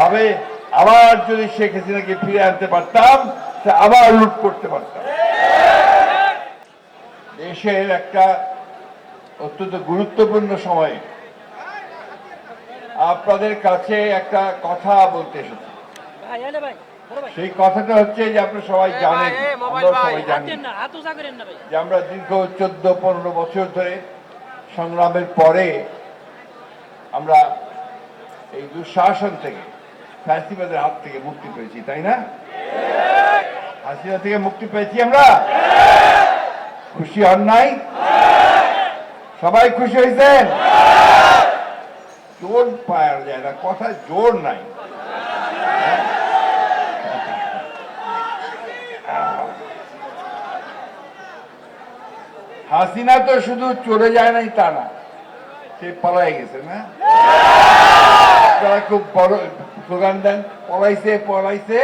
ভাবে আবার যদি শেখ হাসিনাকে ফিরে আনতে পারতাম আবার লুট করতে পারতাম। দেশের একটা অত্যন্ত গুরুত্বপূর্ণ সময়। আপনাদের কাছে একটা কথা বলতে এসেছি। সেই কথাটা হচ্ছে যে আপনারা সবাই জানেন সবাই যে আমরা দীর্ঘ চোদ্দ পনেরো বছর ধরে সংগ্রামের পরে আমরা এই দুঃশাসন থেকে ফ্যাসিবাদের হাত থেকে মুক্তি পেয়েছি, তাই না? হাসিনা থেকে মুক্তি পেয়েছি আমরা? খুশি হন নাই? সবাই খুশি হয়েছেন? জোর পাওয়া যায় না কথা জোর নাই। হাসিনা তো শুধু চলে যায় নাই, তা না। সে পলাই গেছে, না? আপনারা খুব বড় স্লোগান দেন পলাইছে পলাইছে।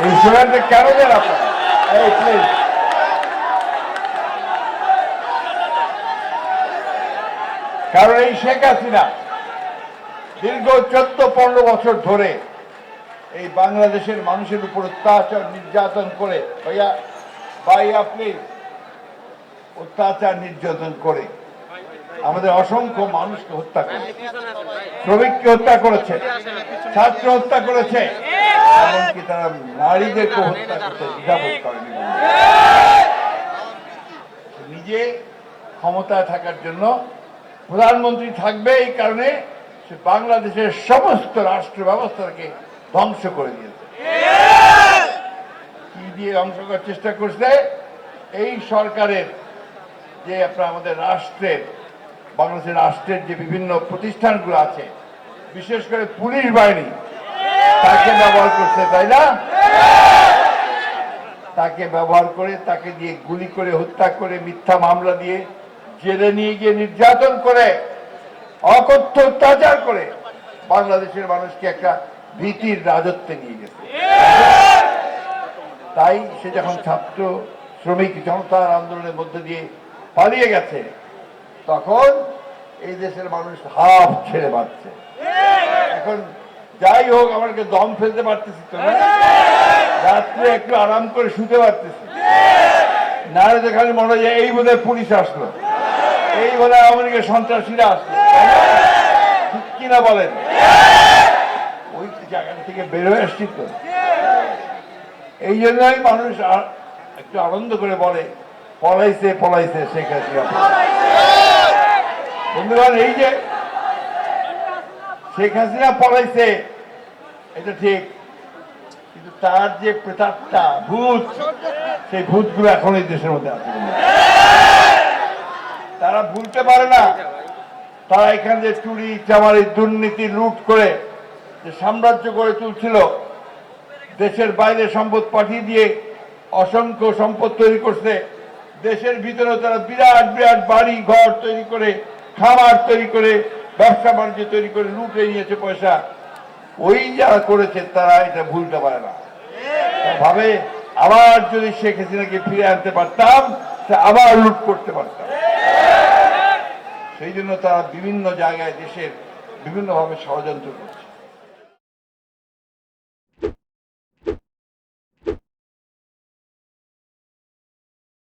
এই স্লোগানটা কেন দেন আপনারা? এই প্লিজ কারণ এই শেখ হাসিনা দীর্ঘ চোদ্দ পনেরো বছর ধরে এই বাংলাদেশের মানুষের উপর অত্যাচার নির্যাতন করে ভাইয়া ভাইয়া প্লিজ অত্যাচার নির্যাতন করে আমাদের অসংখ্য মানুষকে হত্যা করে শ্রমিককে হত্যা করেছে, ছাত্র হত্যা করেছে, এমনকি তারা নারীদেরকে হত্যা করতে দ্বিধাবোধ করেনি। নিজে ক্ষমতায় থাকার জন্য প্রধানমন্ত্রী থাকবে এই কারণে সে বাংলাদেশের সমস্ত রাষ্ট্র ব্যবস্থাকে ধ্বংস করে দিয়েছে। দিয়ে ধ্বংস করার চেষ্টা করছে, এই সরকারের যে আপনার আমাদের রাষ্ট্রের, বাংলাদেশের রাষ্ট্রের যে বিভিন্ন প্রতিষ্ঠানগুলো আছে, বিশেষ করে পুলিশ বাহিনী, তাকে ব্যবহার করছে, তাই না? তাকে ব্যবহার করে, তাকে দিয়ে গুলি করে, হত্যা করে, মিথ্যা মামলা দিয়ে জেলে নিয়ে গিয়ে নির্যাতন করে, অকথ্য অত্যাচার করে বাংলাদেশের মানুষকে একটা ভীতির রাজত্বে নিয়ে গেছে। তাই সে যখন ছাত্র শ্রমিক জনতার আন্দোলনের মধ্যে দিয়ে পালিয়ে গেছে, তখন এই দেশের মানুষ হাফ ছেড়ে বাঁচছে এখন যাই হোক আমাকে দম ফেলতে পারতেছি তো না? রাত্রে একটু আরাম করে শুতে পারতেছি। না খালি মনে হয় এই বোধহয় পুলিশ আসলো। এই বলে আমেরিকার সন্ত্রাসীরা আসলো। ঠিক কিনা বলেন? ওই জায়গা থেকে বেরোয় আসছি তো। এই জন্যই মানুষ একটু আনন্দ করে বলে, পলাইছে পলাইছে শেখ হাসিনা। বন্ধুগণ, এই যে শেখ হাসিনা পলাইছে, এটা ঠিক, কিন্তু তার যে প্রেতাত্মা, ভূত, সেই ভূতগুলো এখন এই দেশের মধ্যে আছে। তারা ভুলতে পারে না। তারা এখানে যে চুরি, চামারি, দুর্নীতি, লুট করে যে সাম্রাজ্য গড়ে তুলছিল দেশের বাইরে সম্পদ পাঠিয়ে দিয়ে অসংখ্য সম্পদ তৈরি করছে। দেশের ভিতরে তারা বিরাট বিরাট বাড়ি ঘর তৈরি করে খাবার তৈরি করে, ব্যবসা বাণিজ্য তৈরি করে লুটে নিয়েছে পয়সা। ওই যারা করেছে, তারা এটা ভুলতে পারে না। ভাবে, আবার যদি শেখ হাসিনাকে ফিরে আনতে পারতাম আবার লুট করতে পারতাম। সেই জন্য তারা বিভিন্ন জায়গায় দেশের বিভিন্নভাবে ষড়যন্ত্র করছে।